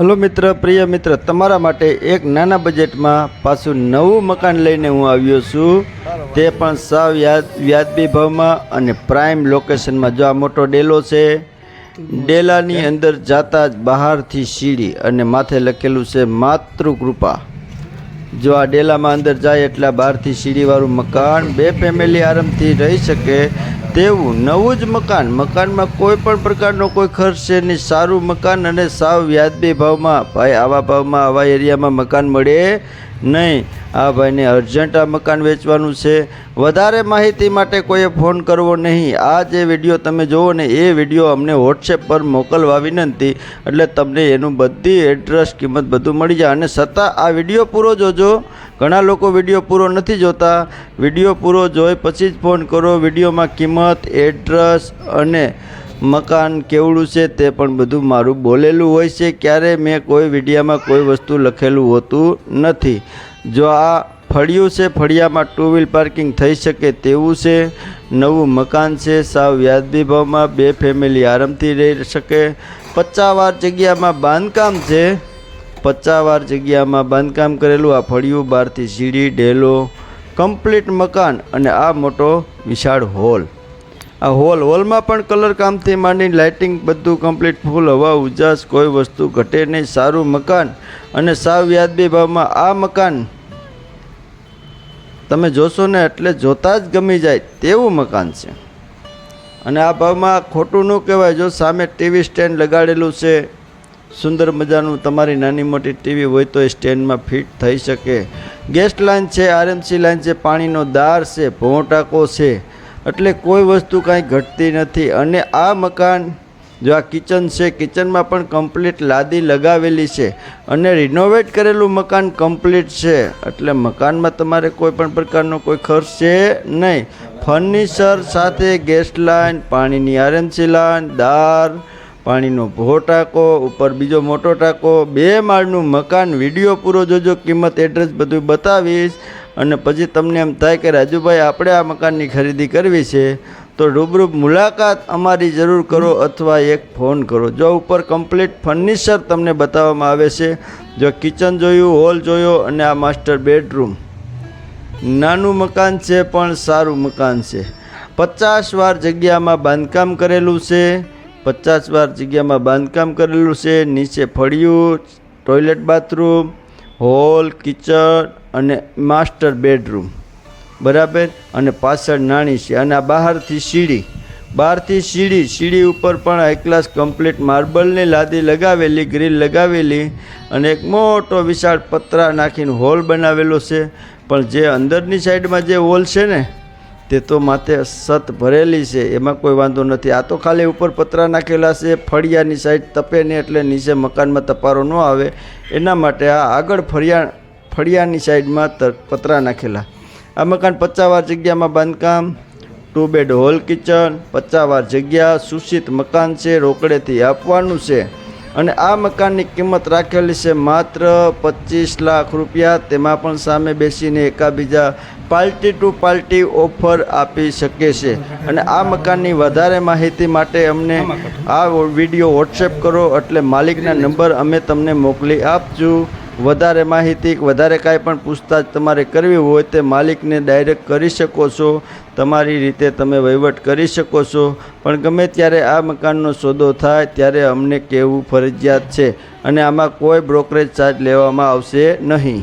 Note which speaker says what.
Speaker 1: Hello મિત્ર, પ્રિય મિત્ર, તમારા માટે એક નાના બજેટમાં પાછું નવું મકાન લઈને હું આવ્યો છું. તે પણ સાવ વ્યાજબી ભાવમાં અને પ્રાઇમ લોકેશનમાં જો આ મોટો ડેલો છે, ડેલાની અંદર જાતા જ બહારથી સીડી અને માથે લખેલું છે, માતૃકૃપા. જો આ ડેલામાં અંદર જાય એટલે બહારથી સીડીવાળું મકાન બે ફેમિલી આરામથી રહી શકે તેવું નવું જ મકાન. મકાનમાં કોઈ પણ પ્રકારનો કોઈ ખર્ચ છે નહીં. સારું મકાન અને સાવ વ્યાજબી ભાવમાં. ભાઈ, આવા ભાવમાં આવા એરિયામાં મકાન મળે નહીં. આ ભાઈને અર્જન્ટ આ મકાન વેચવાનું છે. વધારે માહિતી માટે કોઈએ ફોન કરવો નહીં. આ જે વીડિયો તમે જુઓ ને, એ વીડિયો અમને વોટ્સએપ પર મોકલવા વિનંતી. એટલે તમને એનું બધી એડ્રેસ કિંમત બધું મળી જાય. અને છતાં આ વીડિયો પૂરો જોજો. ઘણા લોકો વીડિયો પૂરો નથી જોતા. વીડિયો પૂરો જોઈ પછી જ ફોન કરો. વિડીયોમાં કિંમત એડ્રેસ અને મકાન કેવડું છે તે પણ બધું મારું બોલેલું હોય છે. ક્યારે મેં કોઈ વિડીયામાં કોઈ વસ્તુ લખેલું હોતું નથી. જો આ ફળિયું છે, ફળિયામાં ટુ વ્હીલ પાર્કિંગ થઈ શકે તેવું છે. નવું મકાન છે, સાવ વ્યાજબી ભાવમાં બે ફેમિલી આરામથી રહી શકે. પચાવાર જગ્યામાં બાંધકામ છે. પચાવાર જગ્યામાં બાંધકામ કરેલું આ ફળિયું બહારથી સીડી ઢેલો કમ્પ્લીટ મકાન અને આ મોટો વિશાળ હોલ. આ હોલ, હોલમાં પણ કલર કામથી માંડીને લાઇટિંગ બધું કમ્પ્લીટ ફૂલ હવા, ઉજાસ, કોઈ વસ્તુ ઘટે નહીં, સારું મકાન અને સાવ વ્યાજબી ભાવમાં આ મકાન તમે જોશો ને એટલે જોતા જ ગમી જાય તેવું મકાન છે. અને આ ભાવમાં ખોટું ન કહેવાય, જો સામે ટીવી સ્ટેન્ડ લગાડેલું છે, સુંદર મજાનું તમારી નાની મોટી ટીવી હોય તો એ સ્ટેન્ડમાં ફિટ થઈ શકે. ગેસ્ટ લાઇન છે આરએમસી લાઇન છે, પાણીનો દાર છે, ભોંટાકો છે એટલે કોઈ વસ્તુ કાંઈ ઘટતી નથી. અને આ મકાન જો આ કિચન છે કિચનમાં પણ કમ્પ્લીટ લાદી લગાવેલી છે અને રિનોવેટ કરેલું મકાન કમ્પ્લીટ છે. એટલે મકાનમાં તમારે કોઈ પણ પ્રકારનો કોઈ ખર્ચ છે નહીં. ફર્નિચર સાથે ગેસ લાઇન પાણીની આરએમસી લાઇન દાર પાણીનો ભો ટાંકો, ઉપર બીજો મોટો ટાંકો, બે માળનું મકાન, વીડિયો પૂરો જોજો, કિંમત એડ્રેસ બધું બતાવીશ. અને પછી તમને એમ થાય કે રાજુભાઈ, આપણે આ મકાનની ખરીદી કરવી છે, તો રૂબરૂ મુલાકાત અમારી જરૂર કરો અથવા એક ફોન કરો. જો ઉપર કમ્પ્લીટ ફર્નિચર તમને બતાવવામાં આવે છે, જો કિચન જોયું હોલ જોયો અને આ માસ્ટર બેડરૂમ નાનું મકાન છે, પણ સારું મકાન છે. પચાસ વાર જગ્યામાં બાંધકામ કરેલું છે. પચાસ વાર જગ્યામાં બાંધકામ કરેલું છે, નીચે ફળિયું ટોયલેટ બાથરૂમ હોલ કિચન અને માસ્ટર બેડરૂમ બરાબર? અને પાછળ નાની છે. અને આ બહારથી સીડી. બહારથી સીડી. સીડી ઉપર પણ હાઈ ક્લાસ કમ્પ્લીટ માર્બલની લાદી લગાવેલી ગ્રીલ લગાવેલી અને એક મોટો વિશાળ પતરા નાખીને હોલ બનાવેલો છે. પણ જે અંદરની સાઈડમાં જે હોલ છે ને તે તો માથે સત ભરેલી છે, એમાં કોઈ વાંધો નથી. આ તો ખાલી ઉપર પતરા નાખેલા છે, ફળિયાની સાઈડ તપે નહીં એટલે નીચે મકાનમાં તપારો ન આવે. એના માટે આ આગળ ફળિયા, ફળિયાની સાઈડમાં પતરા નાખેલા. આ મકાન પચાવાર જગ્યામાં બાંધકામ ટુ બેડ હોલ કિચન પચાવાર જગ્યા, સુશિત મકાન છે, રોકડેથી આપવાનું છે. અને આ મકાનની કિંમત રાખેલી છે માત્ર પચીસ લાખ રૂપિયા. તેમાં પણ સામે બેસીને એકાબીજા પાર્ટી ટુ પાર્ટી ઓફર આપી શકે છે. અને આ મકાનની વધારે માહિતી માટે અમને આ વીડિયો વોટ્સએપ કરો, એટલે માલિકના નંબર અમે તમને મોકલી આપશું વધારે માહિતી વધારે કાંઈ પણ પૂછતાછ તમારે કરવી હોય તે માલિકને ડાયરેક્ટ કરી શકો છો. તમારી રીતે તમે વહીવટ કરી શકો છો. પણ ગમે ત્યારે આ મકાનનો સોદો થાય ત્યારે અમને કહેવું ફરજિયાત છે અને આમાં કોઈ બ્રોકરેજ ચાર્જ લેવામાં આવશે નહીં.